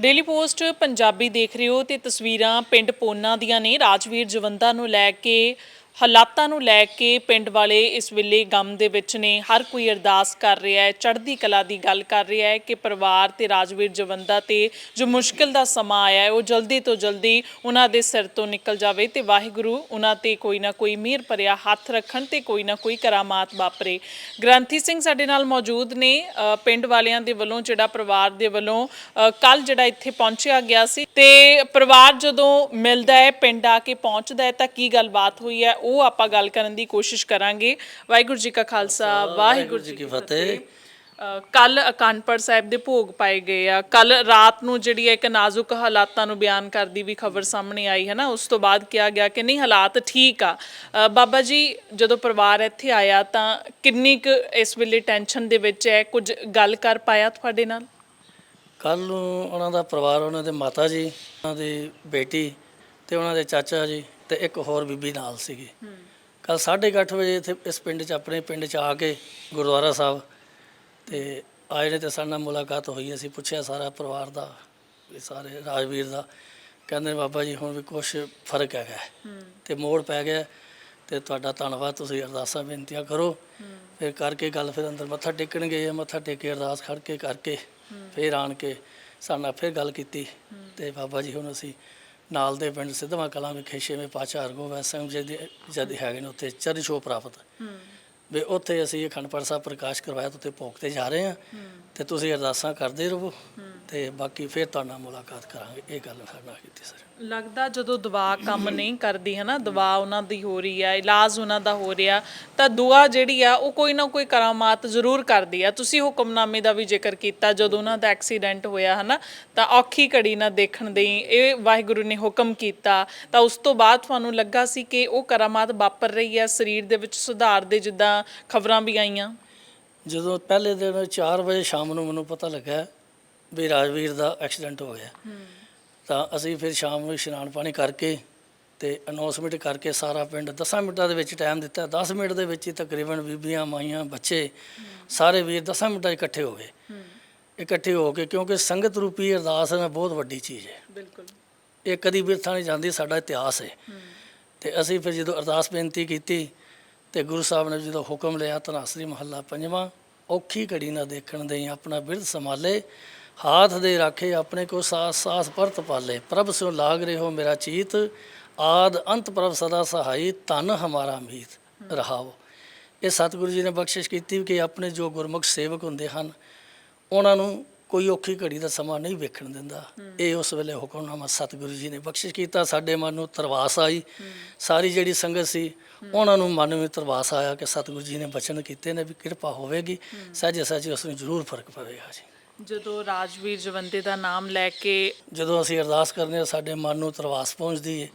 Daily post Punjabi ਦੇਖ ਰਹੇ ਹੋ ਤੇ ਤਸਵੀਰਾਂ ਪਿੰਡ ਪੋਨਾ ਦੀਆਂ ਨੇ। ਰਾਜਵੀਰ ਜਵੰਦਾ ਨੂੰ ਲੈ ਕੇ ਹਾਲਾਤਾਂ ਨੂੰ ਲੈ ਕੇ ਪਿੰਡ ਵਾਲੇ ਇਸ ਵੇਲੇ ਗਮ ਦੇ ਵਿੱਚ ਨੇ। ਹਰ ਕੋਈ ਅਰਦਾਸ ਕਰ ਰਿਹਾ ਹੈ, ਚੜ੍ਹਦੀ ਕਲਾ ਦੀ ਗੱਲ ਕਰ ਰਿਹਾ ਹੈ ਕਿ ਪਰਿਵਾਰ ਤੇ ਰਾਜਵੀਰ ਜਵੰਦਾ ਤੇ ਜੋ ਮੁਸ਼ਕਿਲ ਦਾ ਸਮਾਂ ਆਇਆ ਹੈ, ਉਹ ਜਲਦੀ ਤੋਂ ਜਲਦੀ ਉਹਨਾਂ ਦੇ ਸਿਰ ਤੋਂ ਨਿਕਲ ਜਾਵੇ ਤੇ ਵਾਹਿਗੁਰੂ ਉਹਨਾਂ ਤੇ ਕੋਈ ਨਾ ਕੋਈ ਮਿਹਰ ਭਰਿਆ ਹੱਥ ਰੱਖਣ ਤੇ ਕੋਈ ਨਾ ਕੋਈ ਕਰਾਮਾਤ ਵਾਪਰੇ। ਗ੍ਰੰਥੀ ਸਿੰਘ ਸਾਡੇ ਨਾਲ ਮੌਜੂਦ ਨੇ। ਪਿੰਡ ਵਾਲਿਆਂ ਦੇ ਵੱਲੋਂ, ਜਿਹੜਾ ਪਰਿਵਾਰ ਦੇ ਵੱਲੋਂ ਕੱਲ ਜਿਹੜਾ ਇੱਥੇ ਪਹੁੰਚਿਆ ਗਿਆ ਸੀ ਤੇ ਪਰਿਵਾਰ ਜਦੋਂ ਮਿਲਦਾ ਹੈ, ਪਿੰਡ ਆ ਕੇ ਪਹੁੰਚਦਾ ਹੈ, ਤਾਂ ਕੀ ਗੱਲਬਾਤ ਹੋਈ ਹੈ? ਉਹ ਆਪਾਂ ਗੱਲ ਕਰਨ ਦੀ ਕੋਸ਼ਿਸ਼ ਕਰਾਂਗੇ। ਵਾਹਿਗੁਰੂ ਜੀ ਕਾ ਖਾਲਸਾ ਵਾਹਿਗੁਰੂ ਜੀ ਕੀ ਫਤਿਹ। ਕੱਲ ਅਕਾਨਪੁਰ ਸਾਹਿਬ ਦੇ ਭੋਗ ਪਾਏ ਗਏ ਆ। ਕੱਲ ਰਾਤ ਨੂੰ ਜਿਹੜੀ ਹੈ ਇੱਕ ਨਾਜ਼ੁਕ ਹਾਲਾਤਾਂ ਨੂੰ ਬਿਆਨ ਕਰਦੀ ਵੀ ਖਬਰ ਸਾਹਮਣੇ ਆਈ ਹੈ ਨਾ ਉਸ ਤੋਂ ਬਾਅਦ ਕਿਹਾ ਗਿਆ ਕਿ ਨਹੀਂ ਹਾਲਾਤ ਠੀਕ ਆ। ਬਾਬਾ ਜੀ ਜਦੋਂ ਪਰਿਵਾਰ ਇੱਥੇ ਆਇਆ ਤਾਂ ਕਿੰਨੀ ਕੁ ਇਸ ਵੇਲੇ ਟੈਨਸ਼ਨ ਦੇ ਵਿੱਚ ਹੈ? ਕੁਝ ਗੱਲ ਕਰ ਪਾਇਆ ਤੁਹਾਡੇ ਨਾਲ? ਕੱਲ ਨੂੰ ਉਹਨਾਂ ਦਾ ਪਰਿਵਾਰ ਉਹਨਾਂ ਦੇ ਮਾਤਾ ਜੀ ਉਹਨਾਂ ਦੀ ਬੇਟੀ ਤੇ ਉਹਨਾਂ ਦੇ ਚਾਚਾ ਜੀ। ਤੇ ਇੱਕ ਹੋਰ ਬੀਬੀ ਨਾਲ ਸੀਗੀ। ਕੱਲ 8:30 ਵਜੇ ਇੱਥੇ ਇਸ ਪਿੰਡ 'ਚ ਆਪਣੇ ਪਿੰਡ 'ਚ ਆ ਕੇ ਗੁਰਦੁਆਰਾ ਸਾਹਿਬ ਤੇ ਆਏ ਨੇ ਤੇ ਸਾਡੇ ਨਾਲ ਮੁਲਾਕਾਤ ਹੋਈ ਅਸੀਂ ਪੁੱਛਿਆ ਸਾਰਾ ਪਰਿਵਾਰ ਦਾ ਵੀ ਸਾਰੇ ਰਾਜਵੀਰ ਦਾ। ਕਹਿੰਦੇ ਬਾਬਾ ਜੀ ਹੁਣ ਵੀ ਕੁਝ ਫ਼ਰਕ ਹੈਗਾ। ਤੇ ਮੋੜ ਪੈ ਗਿਆ ਤੇ ਤੁਹਾਡਾ ਧੰਨਵਾਦ ਤੁਸੀਂ ਅਰਦਾਸਾਂ ਬੇਨਤੀਆਂ ਕਰੋ। ਫਿਰ ਕਰਕੇ ਗੱਲ ਫਿਰ ਅੰਦਰ ਮੱਥਾ ਟੇਕਣ ਗਏ ਆ, ਮੱਥਾ ਟੇਕ ਕੇ ਅਰਦਾਸ ਖੜ ਕੇ ਕਰਕੇ ਫਿਰ ਆਣ ਕੇ ਸਾਡੇ ਨਾਲ ਫਿਰ ਗੱਲ ਕੀਤੀ ਤੇ ਬਾਬਾ ਜੀ ਹੁਣ ਅਸੀਂ ਨਾਲ ਦੇ ਪਿੰਡ ਸਿੱਧਵਾਂ ਕਲਾਂ ਵਿਖੇ ਛੇਵੇਂ ਪਾਤਸ਼ਾਹ ਹਰਗੋਬਿੰਦ ਸਿੰਘ ਜੀ ਦੇ ਜਦ ਹੈਗੇ ਨੇ ਉੱਥੇ ਚਰਨ ਛੋਹ ਪ੍ਰਾਪਤ। ਵੀ ਉੱਥੇ ਅਸੀਂ ਅਖੰਡ ਪਾਠ ਸਾਹਿਬ ਪ੍ਰਕਾਸ਼ ਕਰਵਾਇਆ ਤੇ ਉੱਥੇ ਭੋਗ ਤੇ ਜਾ ਰਹੇ ਹਾਂ। ਤੇ ਤੁਸੀਂ ਅਰਦਾਸਾਂ ਕਰਦੇ ਰਹੋ। ਤੇ ਬਾਕੀ ਫਿਰ ਤੁਹਾਡੇ ਨਾਲ ਮੁਲਾਕਾਤ ਕਰਾਂਗੇ। ਇਹ ਗੱਲ ਸਾਡੇ ਨਾਲ ਕੀਤੀ ਸਰ। ਲੱਗਦਾ ਜਦੋਂ ਦਵਾ ਕੰਮ ਨਹੀਂ ਕਰਦੀ ਹੈ ਨਾ ਦਵਾ ਉਹਨਾਂ ਦੀ ਹੋ ਰਹੀ ਆ ਇਲਾਜ ਉਹਨਾਂ ਦਾ ਹੋ ਰਿਹਾ ਤਾਂ ਦੁਆ ਜਿਹੜੀ ਆ ਉਹ ਕੋਈ ਨਾ ਕੋਈ ਕਰਾਮਾਤ ਜ਼ਰੂਰ ਕਰਦੀ ਆ। ਤੁਸੀਂ ਹੁਕਮਨਾਮੇ ਦਾ ਵੀ ਜ਼ਿਕਰ ਕੀਤਾ ਜਦੋਂ ਉਹਨਾਂ ਦਾ ਐਕਸੀਡੈਂਟ ਹੋਇਆ ਹਨਾ ਤਾਂ ਔਖੀ ਘੜੀ ਨਾ ਦੇਖਣ ਦੇ ਇਹ ਵਾਹਿਗੁਰੂ ਨੇ ਹੁਕਮ ਕੀਤਾ ਤਾਂ ਉਸ ਤੋਂ ਬਾਅਦ ਤੁਹਾਨੂੰ ਲੱਗਾ ਸੀ ਕਿ ਉਹ ਕਰਾਮਾਤ ਵਾਪਰ ਰਹੀ ਆ ਸਰੀਰ ਦੇ ਵਿੱਚ ਸੁਧਾਰ ਦੇ ਜਿੱਦਾਂ ਖਬਰਾਂ ਵੀ ਆਈਆਂ? ਜਦੋਂ ਪਹਿਲੇ ਦਿਨ 4 ਵਜੇ ਸ਼ਾਮ ਨੂੰ ਮੈਨੂੰ ਪਤਾ ਲੱਗਾ ਵੀ ਰਾਜਵੀਰ ਦਾ ਐਕਸੀਡੈਂਟ ਹੋ ਗਿਆ। ਤਾਂ ਅਸੀਂ ਫਿਰ ਸ਼ਾਮ ਨੂੰ ਇਸ਼ਨਾਨ ਪਾਣੀ ਕਰਕੇ ਤੇ ਅਨਾਉਂਸਮੈਂਟ ਕਰਕੇ ਸਾਰਾ ਪਿੰਡ 10 ਮਿੰਟਾਂ ਦੇ ਵਿੱਚ ਟਾਈਮ ਦਿੱਤਾ। 10 ਮਿੰਟ ਦੇ ਵਿੱਚ ਹੀ ਤਕਰੀਬਨ ਬੀਬੀਆਂ ਮਾਈਆਂ ਬੱਚੇ ਸਾਰੇ ਵੀਰ 10 ਮਿੰਟਾਂ ਇਕੱਠੇ ਹੋ ਗਏ। ਇਕੱਠੇ ਹੋ ਕੇ ਕਿਉਂਕਿ ਸੰਗਤ ਰੂਪੀ ਅਰਦਾਸ ਹੈ ਬਹੁਤ ਵੱਡੀ ਚੀਜ਼ ਹੈ। ਬਿਲਕੁਲ। ਇਹ ਕਦੀ ਬਿਰਥਾ ਨਹੀਂ ਜਾਂਦੀ ਸਾਡਾ ਇਤਿਹਾਸ ਹੈ। ਤੇ ਅਸੀਂ ਫਿਰ ਜਦੋਂ ਅਰਦਾਸ ਬੇਨਤੀ ਕੀਤੀ ਤੇ ਗੁਰੂ ਸਾਹਿਬ ਨੇ ਜਦੋਂ ਹੁਕਮ ਲਿਆ ਤਨਾਸਰੀ ਮਹੱਲਾ ਪੰਜਵਾਂ ਔਖੀ ਘੜੀ ਨਾ ਦੇਖਣ ਦੇ ਆਪਣਾ ਬਿਰਧ ਸੰਭਾਲੇ। ਹਾਥ ਦੇ ਰਾਖੇ ਆਪਣੇ ਕੋ ਸਾਸ ਸਾਸ ਪਰਤ ਪਾਲੇ। ਪ੍ਰਭ ਸੋ ਲਾਗ ਰਹੇ ਹੋ ਮੇਰਾ ਚੀਤ ਆਦ ਅੰਤ ਪ੍ਰਭ ਸਦਾ ਸਹਾਈ ਧਨ ਹਮਾਰਾ ਮੀਤ ਰਹਾਓ। ਇਹ ਸਤਿਗੁਰੂ ਜੀ ਨੇ ਬਖਸ਼ਿਸ਼ ਕੀਤੀ ਕਿ ਆਪਣੇ ਜੋ ਗੁਰਮੁਖ ਸੇਵਕ ਹੁੰਦੇ ਹਨ ਉਹਨਾਂ ਨੂੰ ਕੋਈ ਔਖੀ ਘੜੀ ਦਾ ਸਮਾਂ ਨਹੀਂ ਵੇਖਣ ਦਿੰਦਾ। ਇਹ ਉਸ ਵੇਲੇ ਹੁਕਮਨਾਮਾ ਸਤਿਗੁਰੂ ਜੀ ਨੇ ਬਖਸ਼ਿਸ਼ ਕੀਤਾ। ਸਾਡੇ ਮਨ ਨੂੰ ਤਰਵਾਸ ਆਈ। ਸਾਰੀ ਜਿਹੜੀ ਸੰਗਤ ਸੀ ਉਹਨਾਂ ਨੂੰ ਮਨ ਵਿੱਚ ਤਰਵਾਸ ਆਇਆ ਕਿ ਸਤਿਗੁਰੂ ਜੀ ਨੇ ਬਚਨ ਕੀਤੇ ਨੇ ਵੀ ਕਿਰਪਾ ਹੋਵੇਗੀ। ਸਹਿਜੇ ਸਹਿਜੇ ਉਸ ਨੂੰ ਜ਼ਰੂਰ ਫ਼ਰਕ ਪਵੇਗਾ ਜੀ। ਜਦੋਂ ਰਾਜਵੀਰ ਜਵੰਦੇ ਦਾ ਨਾਮ ਲੈ ਕੇ ਜਦੋਂ ਅਸੀਂ ਅਰਦਾਸ ਕਰਦੇ ਹਾਂ ਸਾਡੇ ਮਨ ਨੂੰ ਤਰਵਾਸ ਪਹੁੰਚਦੀ ਹੈ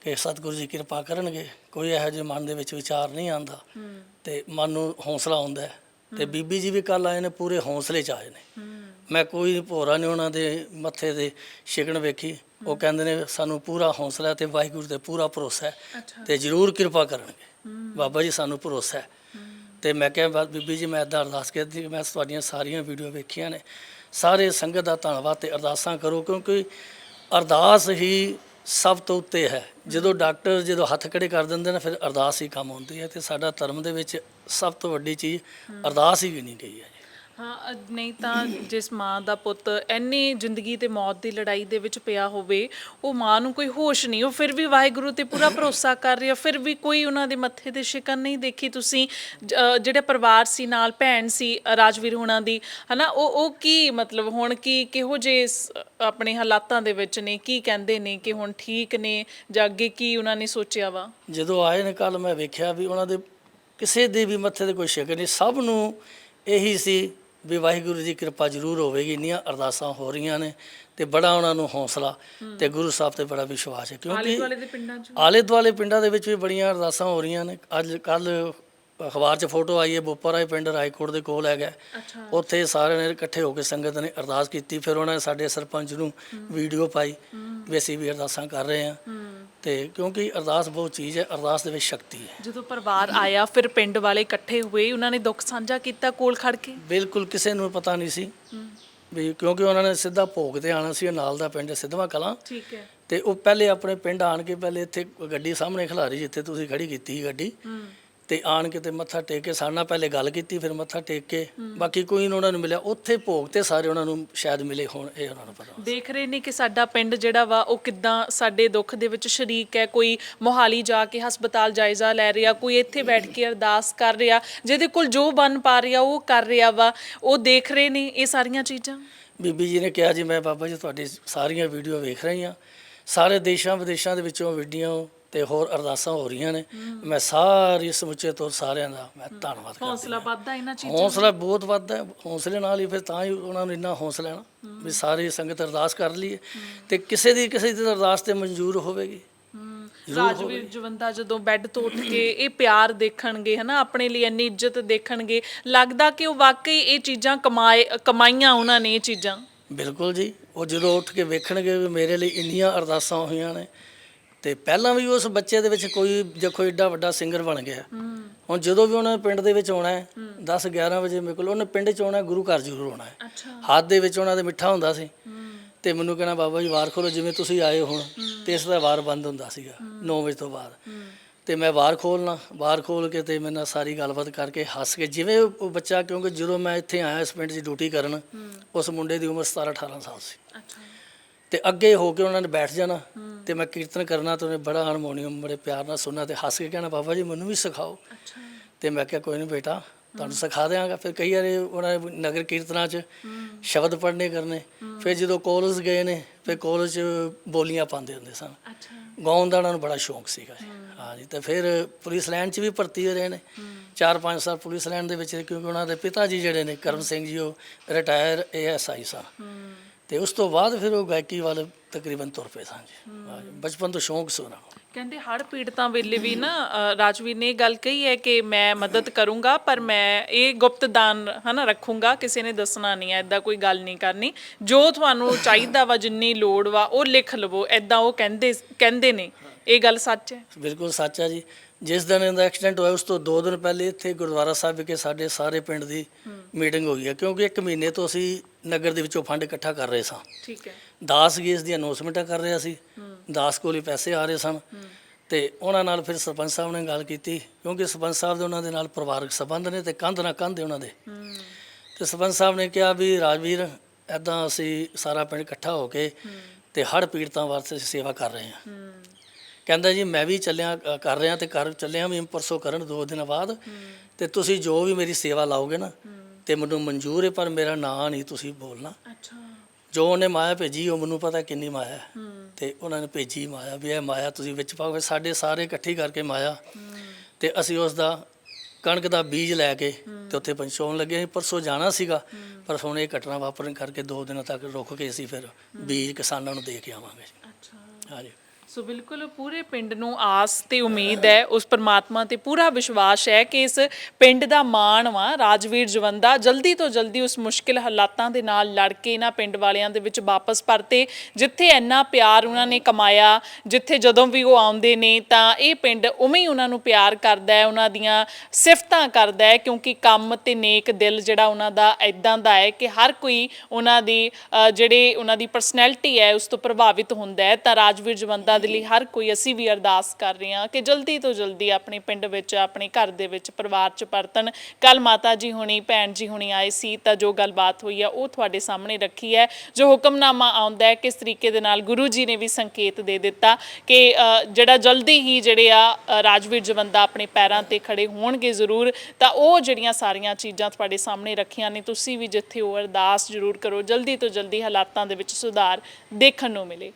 ਕਿ ਸਤਿਗੁਰੂ ਜੀ ਕਿਰਪਾ ਕਰਨਗੇ। ਕੋਈ ਇਹੋ ਜਿਹੇ ਮਨ ਦੇ ਵਿੱਚ ਵਿਚਾਰ ਨਹੀਂ ਆਂਦਾ ਤੇ ਮਨ ਨੂੰ ਹੌਸਲਾ ਹੁੰਦਾ ਹੈ। ਤੇ ਬੀਬੀ ਜੀ ਵੀ ਕੱਲ ਆਏ ਨੇ ਪੂਰੇ ਹੌਸਲੇ ਚ ਆਏ ਨੇ। ਮੈਂ ਕੋਈ ਭੋਰਾ ਨਹੀਂ ਉਹਨਾਂ ਦੇ ਮੱਥੇ ਦੇ ਸ਼ਿਕਣ ਵੇਖੀ। ਉਹ ਕਹਿੰਦੇ ਨੇ ਸਾਨੂੰ ਪੂਰਾ ਹੌਸਲਾ ਤੇ ਵਾਹਿਗੁਰੂ ਤੇ ਪੂਰਾ ਭਰੋਸਾ ਹੈ ਤੇ ਜ਼ਰੂਰ ਕਿਰਪਾ ਕਰਨਗੇ। ਬਾਬਾ ਜੀ ਸਾਨੂੰ ਭਰੋਸਾ ਹੈ। ਤੇ ਮੈਂ ਕਿਹਾ ਬਸ ਬੀਬੀ ਜੀ, ਮੈਂ ਇੱਦਾਂ ਅਰਦਾਸ ਕਰਦੀ ਮੈਂ ਤੁਹਾਡੀਆਂ ਸਾਰੀਆਂ ਵੀਡੀਓ ਵੇਖੀਆਂ ਨੇ। ਸਾਰੇ ਸੰਗਤ ਦਾ ਧੰਨਵਾਦ ਤੇ ਅਰਦਾਸਾਂ ਕਰੋ, ਕਿਉਂਕਿ ਅਰਦਾਸ ਹੀ ਸਭ ਤੋਂ ਉੱਤੇ ਹੈ। ਜਦੋਂ ਡਾਕਟਰ ਜਦੋਂ ਹੱਥ ਖੜੇ ਕਰ ਦਿੰਦੇ ਨੇ, ਫਿਰ ਅਰਦਾਸ ਹੀ ਕੰਮ ਹੁੰਦੀ ਹੈ ਤੇ ਸਾਡਾ ਧਰਮ ਦੇ ਵਿੱਚ ਸਭ ਤੋਂ ਵੱਡੀ ਚੀਜ਼ ਅਰਦਾਸ ਹੀ ਗਿਣੀ ਗਈ ਹੈ। ਹਾਂ ਅ, ਨਹੀਂ ਤਾਂ ਜਿਸ ਮਾਂ ਦਾ ਪੁੱਤ ਐਨੀ ਜ਼ਿੰਦਗੀ ਤੇ ਮੌਤ ਦੀ ਲੜਾਈ ਦੇ ਵਿੱਚ ਪਿਆ ਹੋਵੇ ਉਹ ਮਾਂ ਨੂੰ ਕੋਈ ਹੋਸ਼ ਨਹੀਂ ਉਹ ਫਿਰ ਵੀ ਵਾਹਿਗੁਰੂ ਤੇ ਪੂਰਾ ਭਰੋਸਾ ਕਰ ਰਹੀ ਹੈ ਫਿਰ ਵੀ ਕੋਈ ਉਹਨਾਂ ਦੇ ਮੱਥੇ ਤੇ ਸ਼ਿਕਨ ਨਹੀਂ ਦੇਖੀ ਤੁਸੀਂ ਜ- ਅ, ਜਿਹੜੇ ਪਰਿਵਾਰ ਸੀ ਨਾਲ ਭੈਣ ਸੀ ਅ, ਰਾਜਵੀਰ ਹੁਣਾਂ ਦੀ ਹਨਾ ਉਹ ਉਹ ਕੀ ਮਤਲਬ ਹੁਣ ਕੀ ਕਿਹੋ ਜੇ ਆਪਣੇ ਹਾਲਾਤਾਂ ਦੇ ਵਿੱਚ ਨੇ ਕੀ ਕਹਿੰਦੇ ਨੇ ਕਿ ਹੁਣ ਠੀਕ ਨੇ ਜਾਂ ਅੱਗੇ ਕੀ ਉਹਨਾਂ ਨੇ ਸੋਚਿਆ ਵਾ? ਜਦੋਂ ਆਏ ਨੇ ਕੱਲ ਮੈਂ ਵੇਖਿਆ ਵੀ ਉਹਨਾਂ ਦੇ ਕਿਸੇ ਦੇ ਵੀ ਮੱਥੇ ਤੇ ਕੋਈ ਸ਼ਿਕਰ ਨਹੀਂ ਸਭ ਨੂੰ ਇਹੀ ਸੀ ਵੀ ਵਾਹਿਗੁਰੂ ਦੀ ਕਿਰਪਾ ਜ਼ਰੂਰ ਹੋਵੇਗੀ ਇੰਨੀਆਂ ਅਰਦਾਸਾਂ ਹੋ ਰਹੀਆਂ ਨੇ ਤੇ ਬੜਾ ਉਹਨਾਂ ਨੂੰ ਹੌਸਲਾ ਤੇ ਗੁਰੂ ਸਾਹਿਬ ਤੇ ਬੜਾ ਵਿਸ਼ਵਾਸ ਹੈ ਆਲੇ ਕਿਉਂਕਿ ਦੁਆਲੇ ਦੇ ਪਿੰਡਾਂ 'ਚ। ਆਲੇ ਦੁਆਲੇ ਪਿੰਡਾਂ ਦੇ ਵਿੱਚ ਵੀ ਬੜੀਆਂ ਅਰਦਾਸਾਂ ਹੋ ਰਹੀਆਂ ਨੇ। ਅੱਜ ਕੱਲ ਅਖਬਾਰ 'ਚ ਫੋਟੋ ਆਈ ਹੈ ਬੋਪਰਾਏ ਪਿੰਡ ਰਾਏਕੋਟ ਦੇ ਕੋਲ ਹੈਗਾ। ਅੱਛਾ। ਉੱਥੇ ਸਾਰਿਆਂ ਨੇ ਇਕੱਠੇ ਹੋ ਕੇ ਸੰਗਤ ਨੇ ਅਰਦਾਸ ਕੀਤੀ ਫਿਰ ਉਹਨਾਂ ਨੇ ਸਾਡੇ ਸਰਪੰਚ ਨੂੰ ਵੀਡੀਓ ਪਾਈ ਵੀ ਅਸੀਂ ਵੀ ਅਰਦਾਸਾਂ ਕਰ ਰਹੇ ਹੂੰ। ਤੇ ਕਿਉਂਕਿ ਅਰਦਾਸ ਬਹੁਤ ਚੀਜ਼ ਹੈ ਅਰਦਾਸ ਦੇ ਵਿੱਚ ਸ਼ਕਤੀ ਹੈ। ਜਦੋਂ ਪਰਿਵਾਰ ਆਇਆ ਫਿਰ ਪਿੰਡ ਵਾਲੇ ਇਕੱਠੇ ਹੋਏ ਉਹਨਾਂ ਨੇ ਦੁੱਖ ਸਾਂਝਾ ਕੀਤਾ ਕੋਲ ਖੜ ਕੇ? ਬਿਲਕੁਲ ਕਿਸੇ ਨੂੰ ਪਤਾ ਨਹੀਂ ਸੀ ਵੀ ਕਿਉਂਕਿ ਉਹਨਾਂ ਨੇ ਸਿੱਧਾ ਭੋਗ ਤੇ ਆਣਾ ਸੀ ਨਾਲ ਦਾ ਪਿੰਡ ਸਿੱਧਵਾਂ ਕਲਾਂ। ਠੀਕ ਹੈ। ਤੇ ਉਹ ਪਹਿਲੇ ਆਪਣੇ ਪਿੰਡ ਆਣ ਕੇ ਪਹਿਲੇ ਇੱਥੇ ਗੱਡੀ ਸਾਹਮਣੇ ਖਿਲਾਰੀ ਜਿੱਥੇ ਤੁਸੀਂ ਖੜੀ ਕੀਤੀ ਗੱਡੀ। ਹੂੰ। ਤੇ ਆਣ ਕੇ ਤੇ ਮੱਥਾ ਟੇਕ ਕੇ ਸਾਡੇ ਨਾਲ ਪਹਿਲੇ ਗੱਲ ਕੀਤੀ ਫਿਰ ਮੱਥਾ ਟੇਕ ਕੇ ਬਾਕੀ ਕੋਈ ਨੀ ਉਹਨਾਂ ਨੂੰ ਮਿਲਿਆ। ਉੱਥੇ ਭੋਗ ਤੇ ਸਾਰੇ ਉਹਨਾਂ ਨੂੰ ਸ਼ਾਇਦ ਮਿਲੇ ਹੋਣ ਇਹ ਉਹਨਾਂ ਨੂੰ ਪਤਾ। ਦੇਖ ਰਹੇ ਨੇ ਕਿ ਸਾਡਾ ਪਿੰਡ ਜਿਹੜਾ ਵਾ ਉਹ ਕਿੱਦਾਂ ਸਾਡੇ ਦੁੱਖ ਦੇ ਵਿੱਚ ਸ਼ਰੀਕ ਹੈ। ਕੋਈ ਮੋਹਾਲੀ ਜਾ ਕੇ ਹਸਪਤਾਲ ਜਾਇਜ਼ਾ ਲੈ ਰਿਹਾ ਕੋਈ ਇੱਥੇ ਬੈਠ ਕੇ ਅਰਦਾਸ ਕਰ ਰਿਹਾ ਜਿਹਦੇ ਕੋਲ ਜੋ ਬਨ ਪਾ ਰਿਹਾ ਉਹ ਕਰ ਰਿਹਾ ਵਾ। ਉਹ ਦੇਖ ਰਹੇ ਨੇ ਇਹ ਸਾਰੀਆਂ ਚੀਜ਼ਾਂ? ਬੀਬੀ ਜੀ ਨੇ ਕਿਹਾ ਜੀ ਮੈਂ ਬਾਬਾ ਜੀ ਤੁਹਾਡੀ ਸਾਰੀਆਂ ਵੀਡੀਓ ਵੇਖ ਰਹੀ ਹਾਂ। ਸਾਰੇ ਦੇਸ਼ਾਂ ਵਿਦੇਸ਼ਾਂ ਦੇ ਵਿੱਚੋਂ ਵੀਡੀਓ ਤੇ ਹੋਰ ਅਰਦਾਸਾਂ ਹੋ ਰਹੀਆਂ ਨੇ। ਮੈਂ ਸਾਰੀ ਸਮੁੱਚੇ ਤੌਰ ਸਾਰਿਆਂ ਦਾ ਮੈਂ ਧੰਨਵਾਦ ਕਰਦਾ। ਹੌਸਲਾ ਵੱਧਦਾ ਇਹਨਾਂ ਚੀਜ਼ਾਂ ਹੌਸਲਾ ਬਹੁਤ ਵੱਧਦਾ ਹੈ। ਹੌਸਲੇ ਨਾਲ ਹੀ ਫਿਰ ਤਾਂ ਹੀ ਉਹਨਾਂ ਨੂੰ ਇੰਨਾ ਹੌਸਲਾ ਨਾ ਵੀ ਸਾਰੀ ਸੰਗਤ ਅਰਦਾਸ ਕਰ ਲਈਏ। ਤੇ ਕਿਸੇ ਦੀ ਕਿਸੇ ਦੀ ਅਰਦਾਸ ਤੇ ਮਨਜ਼ੂਰ ਹੋਵੇਗੀ। ਰਾਜਵੀਰ ਜਵੰਦਾ ਜਦੋਂ ਬੈੱਡ ਤੋਂ ਉੱਠ ਕੇ ਇਹ ਪਿਆਰ ਦੇਖਣਗੇ ਹਨਾ ਆਪਣੇ ਲਈ ਇੰਨੀ ਇੱਜ਼ਤ ਦੇਖਣਗੇ ਲੱਗਦਾ ਕਿ ਉਹ ਵਾਕਈ ਇਹ ਚੀਜ਼ਾਂ ਕਮਾਏ ਕਮਾਈਆਂ ਉਹਨਾਂ ਨੇ ਇਹ ਚੀਜ਼ਾਂ? ਬਿਲਕੁਲ ਜੀ। ਉਹ ਜਦੋਂ ਉੱਠ ਕੇ ਵੇਖਣਗੇ ਵੀ ਮੇਰੇ ਲਈ ਇੰਨੀਆਂ ਅਰਦਾਸਾਂ ਹੋਈਆਂ ਨੇ ਤੇ ਪਹਿਲਾਂ ਵੀ ਉਸ ਬੱਚੇ ਦੇ ਵਿੱਚ ਕੋਈ ਦੇਖੋ ਏਡਾ ਵੱਡਾ ਸਿੰਗਰ ਬਣ ਗਿਆ। ਹੁਣ ਜਦੋਂ ਵੀ ਉਹਨਾਂ ਪਿੰਡ ਦੇ ਵਿੱਚ ਆਉਣਾ ਹੈ 10 11 ਵਜੇ ਮੇਰੇ ਕੋਲ ਉਹਨੇ ਪਿੰਡ 'ਚ ਆਉਣਾ ਗੁਰੂ ਘਰ ਜ਼ਰੂਰ ਆਉਣਾ ਹੈ। ਹੱਥ ਦੇ ਵਿੱਚ ਉਹਨਾਂ ਦੇ ਮਿੱਠਾ ਹੁੰਦਾ ਸੀ। ਤੇ ਮੈਨੂੰ ਕਹਿਣਾ ਬਾਬਾ ਜੀ ਵਾਰ ਖੋਲੋ ਜਿਵੇਂ ਤੁਸੀਂ ਆਏ ਹੁਣ। ਤੇ ਇਸ ਦਾ ਵਾਰ ਬੰਦ ਹੁੰਦਾ ਸੀਗਾ 9 ਵਜੇ ਤੋਂ ਬਾਅਦ। ਤੇ ਮੈਂ ਵਾਰ ਖੋਲਣਾ ਵਾਰ ਖੋਲ ਕੇ ਤੇ ਮੇਰੇ ਨਾਲ ਸਾਰੀ ਗੱਲਬਾਤ ਕਰਕੇ ਹੱਸ ਕੇ ਜਿਵੇਂ ਉਹ ਬੱਚਾ ਕਿਉਂਕਿ ਜਦੋਂ ਮੈਂ ਇੱਥੇ ਆਇਆ ਇਸ ਪਿੰਡ 'ਚ ਡਿਊਟੀ ਕਰਨ ਉਸ ਮੁੰਡੇ ਦੀ ਉਮਰ 17 18 ਸਾਲ ਸੀ। ਅੱਛਾ। ਤੇ ਅੱਗੇ ਹੋ ਕੇ ਉਹਨਾਂ ਨੇ ਬੈਠ ਜਾਣਾ। ਤੇ ਮੈਂ ਕੀਰਤਨ ਕਰਨਾ ਤੇ ਉਹਨੇ ਬੜਾ ਹਾਰਮੋਨੀਅਮ ਬੜੇ ਪਿਆਰ ਨਾਲ ਸੁਣਨਾ ਤੇ ਹੱਸ ਕੇ ਕਹਿਣਾ ਬਾਬਾ ਜੀ ਮੈਨੂੰ ਵੀ ਸਿਖਾਓ। ਅੱਛਾ। ਤੇ ਮੈਂ ਕਿਹਾ ਕੋਈ ਨਹੀਂ ਬੇਟਾ ਤੁਹਾਨੂੰ ਸਿਖਾ ਦਿਆਂਗਾ। ਫਿਰ ਕਈ ਵਾਰੀ ਉਹਨਾਂ ਨੇ ਨਗਰ ਕੀਰਤਨਾਂ 'ਚ ਸ਼ਬਦ ਪੜ੍ਹਨੇ ਕਰਨੇ। ਫਿਰ ਜਦੋਂ ਕਾਲਜ ਗਏ ਨੇ ਫਿਰ ਕਾਲਜ 'ਚ ਬੋਲੀਆਂ ਪਾਉਂਦੇ ਹੁੰਦੇ ਸਨ। ਅੱਛਾ। ਗਾਉਣ ਦਾ ਉਹਨਾਂ ਨੂੰ ਬੜਾ ਸ਼ੌਂਕ ਸੀਗਾ। ਜੀ। ਹਾਂ ਜੀ ਤੇ ਫਿਰ ਪੁਲਿਸ ਲਾਈਨ 'ਚ ਵੀ ਭਰਤੀ ਹੋ ਰਹੇ ਨੇ। 4-5 ਸਾਲ ਪੁਲਿਸ ਲਾਈਨ ਦੇ ਵਿੱਚ ਕਿਉਂਕਿ ਉਹਨਾਂ ਦੇ ਪਿਤਾ ਜੀ ਜਿਹੜੇ ਨੇ ਕਰਮ ਸਿੰਘ ਜੀ ਉਹ ਰਿਟਾਇਰ ਏਐਸਆਈ ਸਨ ਤੇ ਉਸ ਤੋਂ ਬਾਅਦ ਫਿਰ ਉਹ ਗਾਇਕੀ ਵੱਲ ਤਕਰੀਬਨ ਤੁਰ ਪਏ ਸਨ ਜੀ। ਬਚਪਨ ਤੋਂ ਸ਼ੌਂਕ ਸੀ ਉਹਨਾਂ ਨੂੰ। ਕਹਿੰਦੇ ਹੜ ਪੀੜਤਾਂ ਵੇਲੇ ਵੀ ਨਾ ਰਾਜਵੀਰ ਨੇ ਇਹ ਗੱਲ ਕਹੀ ਹੈ ਕਿ ਮੈਂ ਮਦਦ ਕਰੂੰਗਾ ਪਰ ਮੈਂ ਇਹ ਗੁਪਤ ਦਾਨ ਹਨਾ ਰੱਖੂੰਗਾ ਕਿਸੇ ਨੇ ਦੱਸਣਾ ਨਹੀਂ ਹੈ ਐਦਾਂ ਕੋਈ ਗੱਲ ਨਹੀਂ ਕਰਨੀ। ਜੋ ਤੁਹਾਨੂੰ ਚਾਹੀਦਾ ਵਾ ਜਿੰਨੀ ਲੋੜ ਵਾ ਉਹ ਲਿਖ ਲਵੋ ਐਦਾਂ ਉਹ ਕਹਿੰਦੇ ਕਹਿੰਦੇ ਨੇ। ਇਹ ਗੱਲ ਸੱਚ ਹੈ? ਬਿਲਕੁਲ ਸੱਚ ਹੈ ਜੀ। ਜਿਸ ਦਿਨ ਇਹਦਾ ਐਕਸੀਡੈਂਟ ਹੋਇਆ ਉਸ ਤੋਂ 2 ਦਿਨ ਪਹਿਲੇ ਇੱਥੇ ਗੁਰਦੁਆਰਾ ਸਾਹਿਬ ਵਿਖੇ ਸਾਡੇ ਸਾਰੇ ਪਿੰਡ ਦੀ ਮੀਟਿੰਗ ਹੋਈ ਹੈ। ਕਿਉਂਕਿ ਇੱਕ ਮਹੀਨੇ ਤੋਂ ਅਸੀਂ ਨਗਰ ਦੇ ਵਿੱਚੋਂ ਫੰਡ ਇਕੱਠਾ ਕਰ ਰਹੇ ਸਾਂ। ਠੀਕ ਹੈ। ਦਾਸ ਗੇਸ ਦੀਆਂ ਅਨਾਉਂਸਮੈਂਟਾਂ ਕਰ ਰਿਹਾ ਸੀ। ਦਾਸ ਕੋਲ ਹੀ ਪੈਸੇ ਆ ਰਹੇ ਸਨ। ਤੇ ਉਹਨਾਂ ਨਾਲ ਫਿਰ ਸਰਪੰਚ ਸਾਹਿਬ ਨੇ ਗੱਲ ਕੀਤੀ ਕਿਉਂਕਿ ਸਰਪੰਚ ਸਾਹਿਬ ਦੇ ਉਹਨਾਂ ਦੇ ਨਾਲ ਪਰਿਵਾਰਕ ਸੰਬੰਧ ਨੇ ਤੇ ਕੰਧ ਨਾਲ ਕੰਧ ਹੈ ਉਹਨਾਂ ਦੇ। ਤੇ ਸਰਪੰਚ ਸਾਹਿਬ ਨੇ ਕਿਹਾ ਵੀ ਰਾਜਵੀਰ ਐਦਾਂ ਅਸੀਂ ਸਾਰਾ ਪਿੰਡ ਇਕੱਠਾ ਹੋ ਕੇ ਤੇ ਹੜ੍ਹ ਪੀੜਤਾਂ ਵਾਸਤੇ ਸੇਵਾ ਕਰ ਰਹੇ ਹਾਂ। ਕਹਿੰਦਾ ਜੀ ਮੈਂ ਵੀ ਚੱਲਿਆ ਅ, ਕਰ ਰਿਹਾ ਤੇ ਕਰ ਚੱਲਿਆ ਵੀ ਪਰਸੋਂ ਕਰਨ ਦੋ ਦਿਨ ਬਾਅਦ। ਤੇ ਤੁਸੀਂ ਜੋ ਵੀ ਮੇਰੀ ਸੇਵਾ ਲਾਓਗੇ ਨਾ ਤੇ ਮੈਨੂੰ ਮਨਜ਼ੂਰ ਹੈ ਪਰ ਮੇਰਾ ਨਾਂ ਨਹੀਂ ਤੁਸੀਂ ਬੋਲਣਾ। ਅੱਛਾ। ਜੋ ਉਹਨੇ ਮਾਇਆ ਭੇਜੀ ਉਹ ਮੈਨੂੰ ਪਤਾ ਕਿੰਨੀ ਮਾਇਆ ਹੈ। ਹਮ ਤੇ ਉਹਨਾਂ ਨੇ ਭੇਜੀ ਮਾਇਆ ਵੀ ਇਹ ਮਾਇਆ ਤੁਸੀਂ ਵਿੱਚ ਪਾਓਗੇ ਸਾਡੇ ਸਾਰੇ ਇਕੱਠੀ ਕਰਕੇ ਮਾਇਆ। ਤੇ ਅਸੀਂ ਉਸ ਦਾ ਕਣਕ ਦਾ ਬੀਜ ਲੈ ਕੇ ਤੇ ਉੱਥੇ ਪਹੁੰਚਾਉਣ ਲੱਗੇ ਅਸੀਂ ਪਰਸੋਂ ਜਾਣਾ ਸੀਗਾ ਪਰ ਹੁਣ ਇਹ ਘਟਨਾ ਵਾਪਰਨ ਕਰਕੇ ਦੋ ਦਿਨਾਂ ਤੱਕ ਰੁਕ ਕੇ ਅਸੀਂ ਫਿਰ ਬੀਜ ਕਿਸਾਨਾਂ ਨੂੰ ਦੇ ਕੇ ਆਵਾਂਗੇ। ਅੱਛਾ। ਹਾਂਜੀ। ਸੋ ਬਿਲਕੁਲ ਪੂਰੇ ਪਿੰਡ ਨੂੰ ਆਸ ਤੇ ਉਮੀਦ ਹੈ ਉਸ ਪਰਮਾਤਮਾ ਤੇ ਪੂਰਾ ਵਿਸ਼ਵਾਸ ਹੈ ਕਿ ਇਸ ਪਿੰਡ ਦਾ ਮਾਣ ਵਾ ਰਾਜਵੀਰ ਜਵੰਦਾ ਜਲਦੀ ਤੋਂ ਜਲਦੀ ਉਸ ਮੁਸ਼ਕਿਲ ਹਾਲਾਤਾਂ ਦੇ ਨਾਲ ਲੜ ਕੇ ਇਹਨਾਂ ਪਿੰਡ ਵਾਲਿਆਂ ਦੇ ਵਿੱਚ ਵਾਪਸ ਪਰਤੇ। ਜਿੱਥੇ ਇੰਨਾ ਪਿਆਰ ਉਹਨਾਂ ਨੇ ਕਮਾਇਆ ਜਿੱਥੇ ਜਦੋਂ ਵੀ ਉਹ ਆਉਂਦੇ ਨੇ ਤਾਂ ਇਹ ਪਿੰਡ ਉਵੇਂ ਹੀ ਉਹਨਾਂ ਨੂੰ ਪਿਆਰ ਕਰਦਾ ਹੈ ਉਹਨਾਂ ਦੀਆਂ ਸਿਫਤਾਂ ਕਰਦਾ ਹੈ ਕਿਉਂਕਿ ਕੰਮ ਤੇ ਨੇਕ ਦਿਲ ਜਿਹੜਾ ਉਹਨਾਂ ਦਾ ਐਦਾਂ ਦਾ ਹੈ ਕਿ ਹਰ ਕੋਈ ਉਹਨਾਂ ਦੀ ਅ, ਜਿਹੜੇ ਉਹਨਾਂ ਦੀ ਪਰਸਨੈਲਿਟੀ ਹੈ ਉਸ ਤੋਂ ਪ੍ਰਭਾਵਿਤ ਹੁੰਦਾ ਹੈ। ਤਾਂ ਰਾਜਵੀਰ ਜਵੰਦਾ ਦੇ ਲਈ ਹਰ ਕੋਈ ਅਸੀਂ ਵੀ ਅਰਦਾਸ ਕਰ ਰਹੇ ਹਾਂ ਕਿ ਜਲਦੀ ਤੋਂ ਜਲਦੀ ਆਪਣੇ ਪਿੰਡ ਵਿੱਚ, ਆਪਣੇ ਘਰ ਦੇ ਵਿੱਚ, ਪਰਿਵਾਰ ਚ ਪਰਤਣ। ਕੱਲ ਮਾਤਾ ਜੀ ਹੁਣੀ, ਭੈਣ ਜੀ ਹੁਣੀ ਆਏ ਸੀ ਤਾਂ ਜੋ ਗੱਲਬਾਤ ਹੋਈ ਆ, ਉਹ ਤੁਹਾਡੇ ਸਾਹਮਣੇ ਰੱਖੀ ਹੈ। ਜੋ ਹੁਕਮਨਾਮਾ ਆਉਂਦਾ ਹੈ, ਕਿਸ ਤਰੀਕੇ ਦੇ ਨਾਲ ਗੁਰੂ ਜੀ ਨੇ ਵੀ ਸੰਕੇਤ ਦੇ ਦਿੱਤਾ ਕਿ ਜਿਹੜਾ ਜਲਦੀ ਹੀ ਜਿਹੜੇ ਆ ਰਾਜਵੀਰ ਜਵੰਦਾ ਆਪਣੇ ਪੈਰਾਂ ਤੇ ਖੜੇ ਹੋਣਗੇ ਜ਼ਰੂਰ, ਤਾਂ ਉਹ ਜਿਹੜੀਆਂ ਸਾਰੀਆਂ ਚੀਜ਼ਾਂ ਤੁਹਾਡੇ ਸਾਹਮਣੇ ਰੱਖੀਆਂ ਨੇ, ਤੁਸੀਂ ਵੀ ਜਿੱਥੇ ਉਹ ਅਰਦਾਸ ਜ਼ਰੂਰ ਕਰੋ, ਜਲਦੀ ਤੋਂ ਜਲਦੀ ਹਾਲਾਤਾਂ ਦੇ ਵਿੱਚ ਸੁਧਾਰ ਦੇਖਣ ਨੂੰ ਮਿਲੇ।